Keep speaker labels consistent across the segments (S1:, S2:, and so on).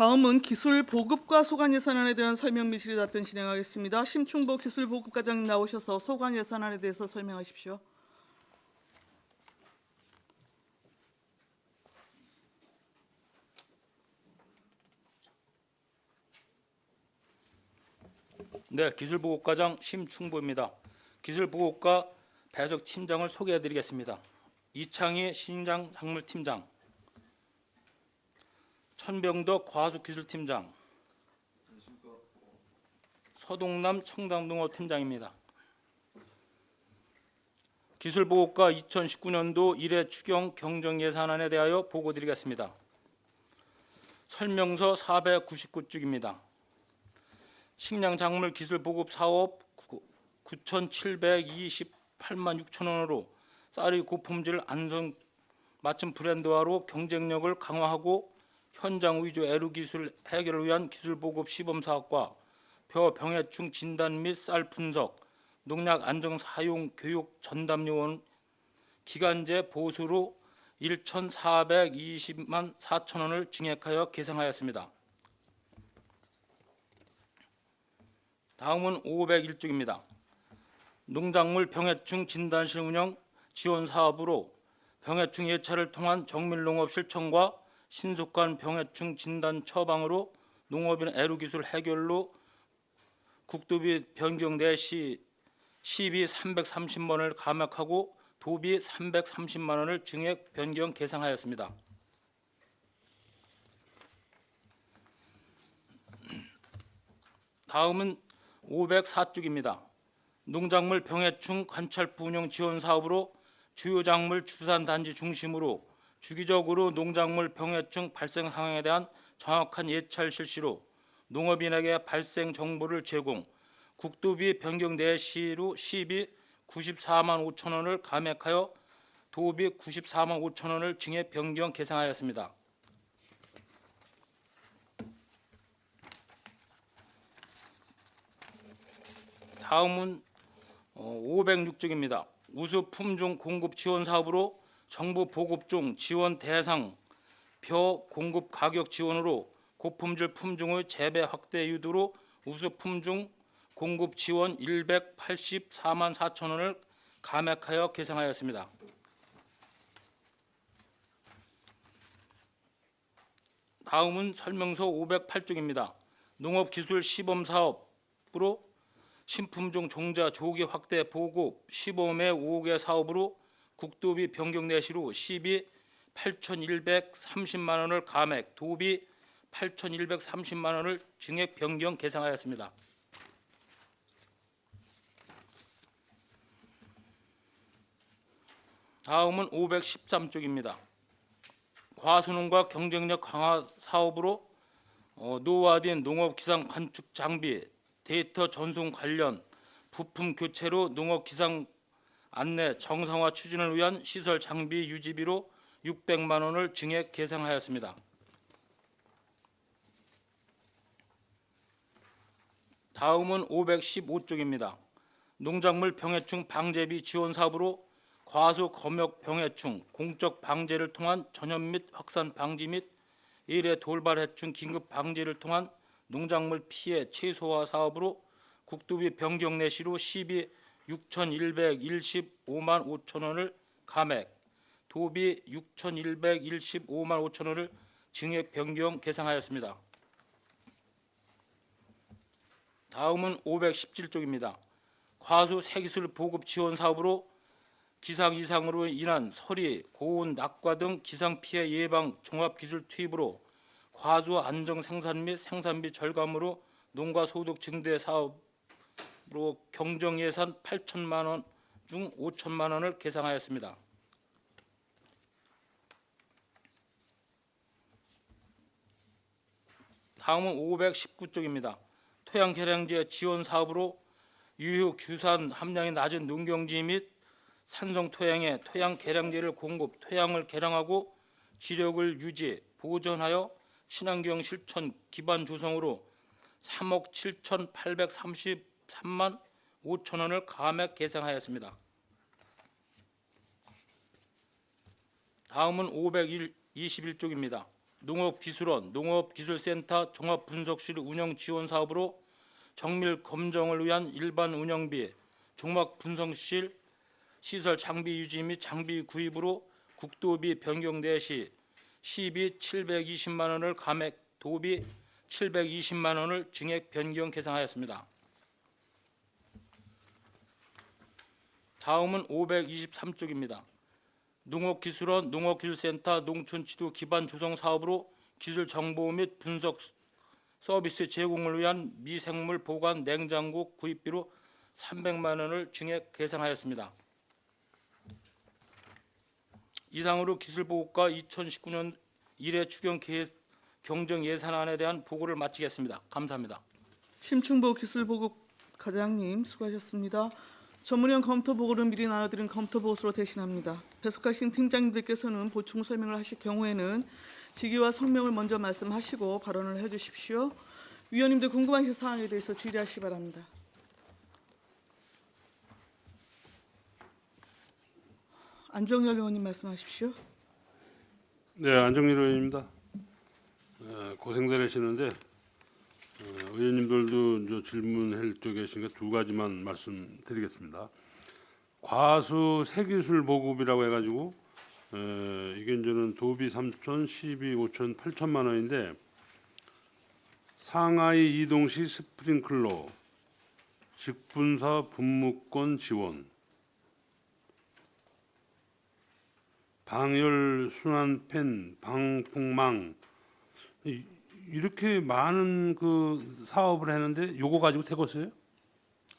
S1: 다음은 기술 보급과 소관 예산안에 대한 설명 및 질의 답변 진행하겠습니다. 심충보 기술 보급과장 나오셔서 소관 예산안에 대해서 설명하십시오.
S2: 네, 기술보급과장 심충보입니다. 기술보급과 배석 팀장을 소개해드리겠습니다. 이창희 신장 작물팀장, 천병덕 과수기술팀장, 서동남 청담농업팀장입니다. 기술보급과 2019년도 1회 추경 경정예산안에 대하여 보고드리겠습니다. 설명서 499쪽입니다. 식량작물 기술 보급 사업 9,728만 6천 원으로 쌀의 고품질 안성 맞춤 브랜드화로 경쟁력을 강화하고 현장 위주 애루 기술 해결을 위한 기술 보급 시범 사업과 벼 병해충 진단 및 쌀 분석, 농약 안정 사용 교육 전담 요원 기간제 보수로 1,420만 4천 원을 증액하여 계상하였습니다. 다음은 501쪽입니다. 농작물 병해충 진단실 운영 지원 사업으로 병해충 예찰을 통한 정밀농업 실천과 신속한 병해충 진단 처방으로 농업인 애루 기술 해결로 국도비 변경 내시 시비 330만 원을 감액하고 도비 330만 원을 증액 변경 계상하였습니다. 다음은 504쪽입니다. 농작물 병해충 관찰부 운영 지원 사업으로 주요 작물 주산 단지 중심으로 주기적으로 농작물 병해충 발생 상황에 대한 정확한 예찰 실시로 농업인에게 발생 정보를 제공, 국도비 변경 내시로 시비 94만 5천 원을 감액하여 도비 94만 5천 원을 증액 변경 계상하였습니다. 다음은 506쪽입니다. 우수 품종 공급 지원 사업으로 정부 보급종 지원 대상 벼 공급 가격 지원으로 고품질 품종의 재배 확대 유도로 우수 품종 공급 지원 184만 4천 원을 감액하여 계상하였습니다. 다음은 설명서 508쪽입니다. 농업기술 시범 사업으로 신품종 종자 조기 확대 보급 시범의 5개 사업으로 국도비 변경 내시로 시비 8,130만 원을 감액, 도비 8,130만 원을 증액 변경 계상하였습니다. 다음은 513쪽입니다. 과수농과 경쟁력 강화 사업으로 어, 노후화된 농업 기상 관측 장비 데이터 전송 관련 부품 교체로 농업 기상 안내 정상화 추진을 위한 시설 장비 유지비로 600만 원을 증액 계상하였습니다. 다음은 515쪽입니다. 농작물 병해충 방제비 지원 사업으로 과수 검역 병해충 공적 방제를 통한 전염 및 확산 방지 및 일회 돌발 해충 긴급 방지를 통한 농작물 피해 최소화 사업으로 국도비 변경 내시로 시비 6,115만 5천 원을 감액, 도비 6,115만 5천 원을 증액 변경 계상하였습니다. 다음은 517쪽입니다. 과수 새기술 보급 지원 사업으로 기상 이상으로 인한 서리, 고온, 낙과 등 기상 피해 예방 종합 기술 투입으로 과수 안정 생산 및 생산비 절감으로 농가 소득 증대 사업 으로 경정 예산 8천만 원 중 5천만 원을 계상하였습니다. 다음은 519쪽입니다. 토양 개량제 지원 사업으로 유효 규산 함량이 낮은 농경지 및 산성 토양에 토양 개량제를 공급, 토양을 개량하고 지력을 유지, 보존하여 친환경 실천 기반 조성으로 3억 7,833만 5천 원을 감액 계상하였습니다. 다음은 521쪽입니다. 농업기술원, 농업기술센터 종합분석실 운영 지원 사업으로 정밀 검정을 위한 일반 운영비, 종합분석실 시설 장비 유지 및 장비 구입으로 국도비 변경 대시 시비 720만 원을 감액, 도비 720만 원을 증액 변경 계상하였습니다. 다음은 523쪽입니다. 농업기술원, 농업기술센터 농촌지도 기반 조성 사업으로 기술 정보 및 분석 서비스 제공을 위한 미생물 보관 냉장고 구입비로 300만 원을 증액 계상하였습니다. 이상으로 기술보고과 2019년 1회 추경 경정 예산안에 대한 보고를 마치겠습니다. 감사합니다.
S1: 심충보 기술보급 과장님 수고하셨습니다. 전문위원 검토 보고를 미리 나눠드린 검토 보고서로 대신합니다. 배석하신 팀장님들께서는 보충 설명을 하실 경우에는 직위와 성명을 먼저 말씀하시고 발언을 해주십시오. 위원님들 궁금하신 사항에 대해서 질의하시 기 바랍니다. 안정열 의원님 말씀하십시오.
S3: 네, 안정일 의원입니다. 에, 고생들 하시는데 어, 의원님들도 저 질문할 쪽에 계시니까 두 가지만 말씀드리겠습니다. 과수 세기술 보급이라고 해가지고 에, 이게 이제는 도비 3천, 시비 5천, 8천만 원인데 상하이 이동시 스프링클러 직분사 분무권 지원 방열 순환 팬 방풍망 이- 이렇게 많은 그 사업을 했는데 요거 가지고 태웠어요?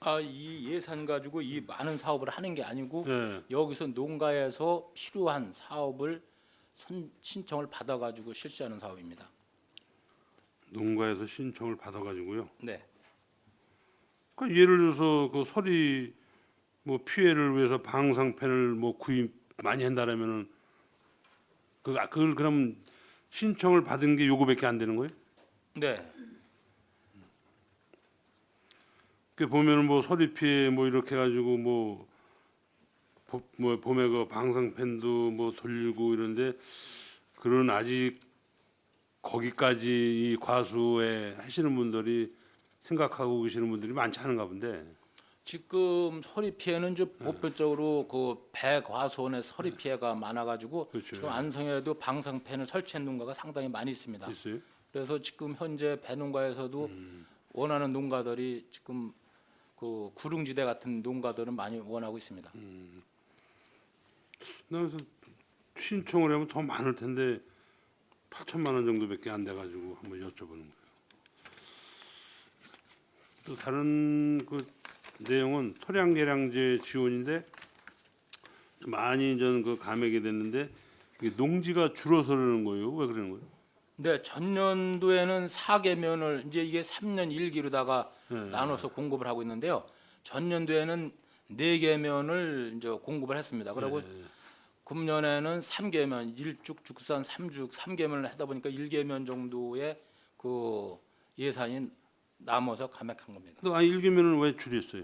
S2: 아, 이 예산 가지고 이 많은 사업을 하는 게 아니고
S3: 네.
S2: 여기서 농가에서 필요한 사업을 선, 신청을 받아 가지고 실시하는 사업입니다.
S3: 농가에서 신청을 받아 가지고요.
S2: 네,
S3: 그러니까 예를 들어서 그 소리 뭐 피해를 위해서 방상팬을 뭐 구입 많이 한다라면은 그 아, 그걸 그럼 신청을 받은 게 요거밖에 안 되는 거예요?
S2: 네,
S3: 그 보면은 뭐 소리 피해 뭐 이렇게 해가지고 뭐, 보, 뭐 봄에 그 방상팬도 뭐 돌리고 이런데 그런 아직 거기까지 이 과수에 하시는 분들이 생각하고 계시는 분들이 많지 않은가 본데
S2: 지금 서리 피해는 좀 보편적으로 그 배과수원의 서리 피해가 많아가지고
S3: 그렇죠.
S2: 지금 안성에도 방상팬을 설치한 농가가 상당히 많이 있습니다.
S3: 있어요.
S2: 그래서 지금 현재 배농가에서도 원하는 농가들이 지금 그 구릉지대 같은 농가들은 많이 원하고 있습니다.
S3: 그래서 신청을 하면 더 많을 텐데 8천만 원 정도밖에 안 돼가지고 한번 여쭤보는 거예요. 또 다른 그 내용은 토량 개량제 지원인데 많이 전 그 감액이 됐는데 농지가 줄어서 그러는 거예요. 왜 그러는 거예요?
S2: 네, 전년도에는 4개면을 이제 이게 3년 1기로다가
S3: 네.
S2: 나눠서 공급을 하고 있는데요. 전년도에는 4개면을 이제 공급을 했습니다. 그리고 금년에는 3개면, 일죽, 죽산, 삼죽, 3개면을 하다 보니까 1개면 정도의 그 예산이 남아서 감액한 겁니다.
S3: 또 아니 일개면은 왜 줄였어요?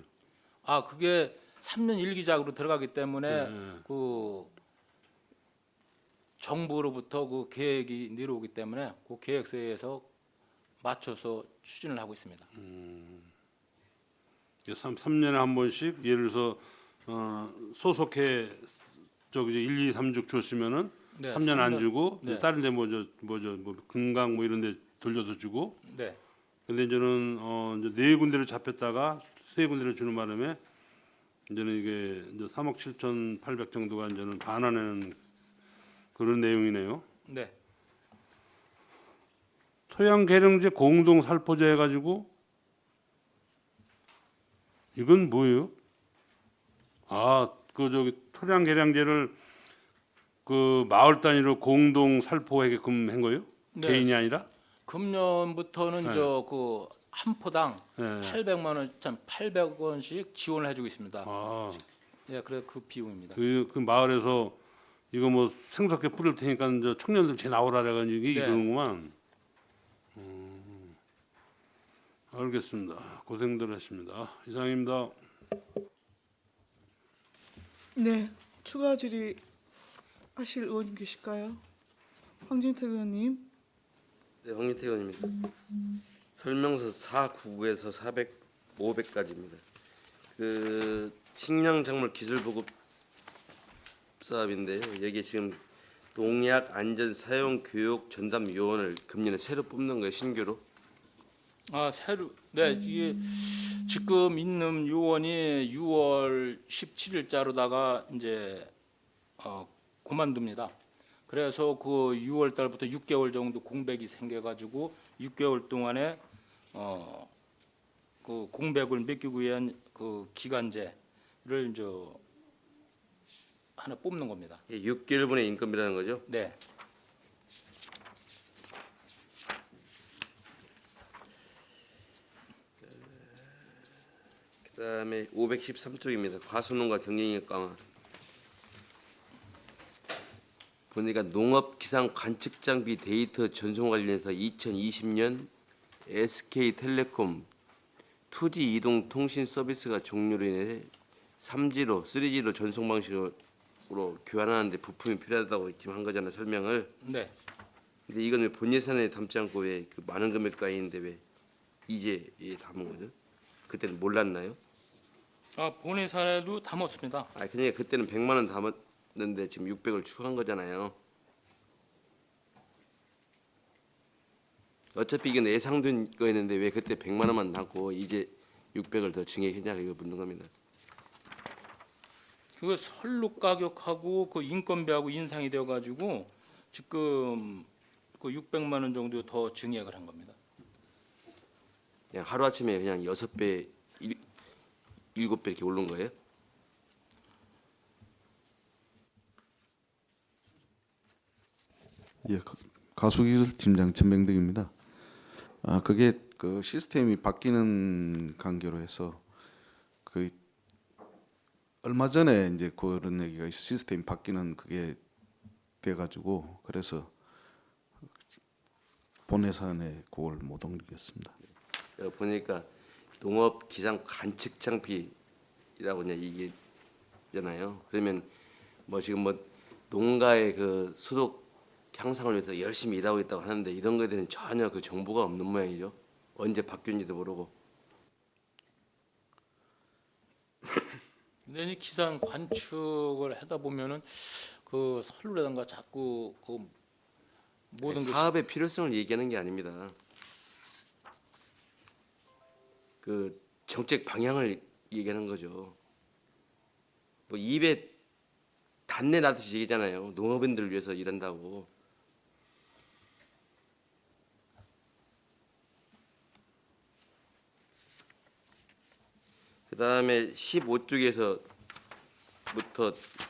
S2: 아, 그게 3년 1기작으로 들어가기 때문에
S3: 네.
S2: 그 정부로부터 그 계획이 내려오기 때문에 그 계획서에서 맞춰서 추진을 하고 있습니다.
S3: 3, 3년에 한 번씩 예를 들어서 어, 소속해 저기 이제 1, 2, 3주 줬으면은
S2: 네,
S3: 3년 안
S2: 삼년.
S3: 주고
S2: 네.
S3: 다른 데 뭐저 뭐저 뭐 금강 뭐 이런 데 돌려서 주고
S2: 네,
S3: 근데 이제는 어 이제 네 군데를 잡혔다가 세 군데를 주는 바람에 이제는 이게 이제 3억 7천 8백 정도가 이제는 반환하는 그런 내용이네요.
S2: 네.
S3: 토양 계량제 공동 살포제 해가지고 이건 뭐예요? 아, 그 저기 토양 계량제를 그 마을 단위로 공동 살포하게끔 한 거예요?
S2: 네.
S3: 개인이 아니라?
S2: 금년부터는
S3: 네.
S2: 저그 한 포당
S3: 네.
S2: 800만 원, 참 800원씩 지원을 해주고 있습니다.
S3: 아,
S2: 예, 그래 그 비용입니다.
S3: 그, 그 마을에서 이거 뭐 생석회 뿌릴 테니까 저 청년들 제 나오라 그래가지고 이게
S2: 네.
S3: 이러는구만. 음, 알겠습니다. 고생들 하십니다. 이상입니다.
S1: 네, 추가 질의 하실 의원님 계실까요? 황진태 의원님.
S4: 네, 황민태 의원입니다. 설명서 499에서 400, 500까지입니다. 그 식량 작물 기술 보급 사업인데요. 여기 지금 농약 안전 사용 교육 전담 요원을 금년에 새로 뽑는 거예요, 신규로.
S2: 아 새로 네 이게 지금 있는 요원이 6월 17일자로다가 이제 어, 그만둡니다. 그래서 그 6월 달부터 6개월 정도 공백이 생겨가지고 6개월 동안에 어, 그 공백을 메꾸기 위한 그 기간제를 이제 하나 뽑는 겁니다.
S4: 예, 6개월분의 인건비라는 거죠.
S2: 네.
S4: 그다음에 513쪽입니다. 과수농가 경쟁력 강화. 보니까 농업 기상 관측 장비 데이터 전송 관련해서 2020년 SK텔레콤 2G 이동 통신 서비스가 종료로 인해 3G로 3G로 전송 방식으로 교환하는데 부품이 필요하다고 지금 한 거잖아요 설명을.
S2: 네.
S4: 근데 이건 왜 본 예산에 담지 않고 왜 그 많은 금액가인데 왜 이제 예, 담은 거죠? 그때는 몰랐나요?
S2: 아 본의 사례도 담았습니다.
S4: 아 그러니까 그때는 100만 원 담았는데 지금 600을 추가한 거잖아요. 어차피 이건 예상된 거였는데 왜 그때 100만 원만 담고 이제 600을 더 증액했냐고 이거 묻는 겁니다.
S2: 그 선로 가격하고 그 인건비하고 인상이 되어 가지고 지금 그 600만 원 정도 더 증액을 한 겁니다.
S4: 그냥 하루 아침에 그냥 여섯 배, 일, 일곱 배 이렇게 오른 거예요?
S5: 예, 가- 가수기술 팀장陈병덕입니다. 아, 그게 그 시스템이 바뀌는 관계로 해서 그 얼마 전에 이제 그런 얘기가 있- 시스템이 바뀌는 그게 돼 가지고 그래서 본예산에 그걸 못 옮기겠습니다.
S4: 여기 보니까 농업 기상 관측 장비라고 그냥 이게 잖아요. 그러면 뭐 지금 뭐 농가의 그 소득 향상을 위해서 열심히 일하고 있다고 하는데 이런 거에 대해서 전혀 그 정보가 없는 모양이죠. 언제 바뀌었는지도 모르고.
S2: 근데 이 기상 관측을 하다 보면은 그 선로라든가 자꾸 그 모든 게
S4: 사업의 필요성을 얘기하는 게 아닙니다. 그 정책 방향을 얘기하는 거죠. 뭐 입에 단내 나듯이 얘기잖아요. 농업인들을 위해서 일한다고. 그 다음에 15쪽에서부터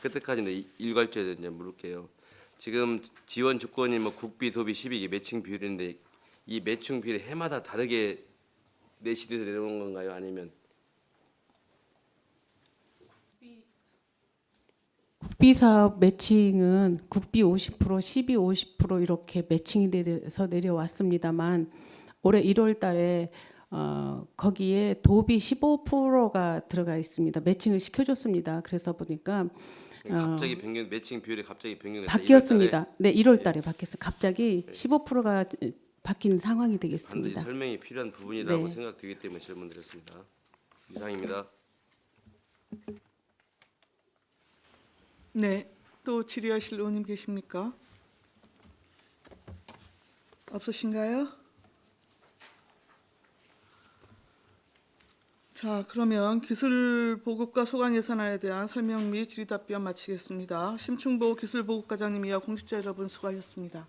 S4: 끝까지 일괄적으로 이제 물을게요. 지금 지원 조건이 뭐 국비, 도비, 시비 매칭 비율인데 이 매칭 비율이 해마다 다르게 내시돼서 내려오는 건가요? 아니면
S6: 국비 사업 매칭은 국비 50%, 시비 50% 이렇게 매칭이 돼서 내려왔습니다만 올해 1월 달에 어, 거기에 도비 15%가 들어가 있습니다. 매칭을 시켜줬습니다. 그래서 보니까
S4: 갑자기 변경 매칭 비율이 갑자기 변경됐다.
S6: 바뀌었습니다. 네, 1월 달에 바뀌었어요. 갑자기 15%가 바뀐 상황이
S4: 반드시
S6: 되겠습니다.
S4: 설명이 필요한 부분이라고
S6: 네.
S4: 생각되기 때문에 질문드렸습니다. 이상입니다.
S1: 네, 또 질의하실 의원님 계십니까? 없으신가요? 자, 그러면 기술 보급과 소관 예산안에 대한 설명 및 질의 답변 마치겠습니다. 심충보 기술 보급과장님 이하 공직자 여러분 수고하셨습니다.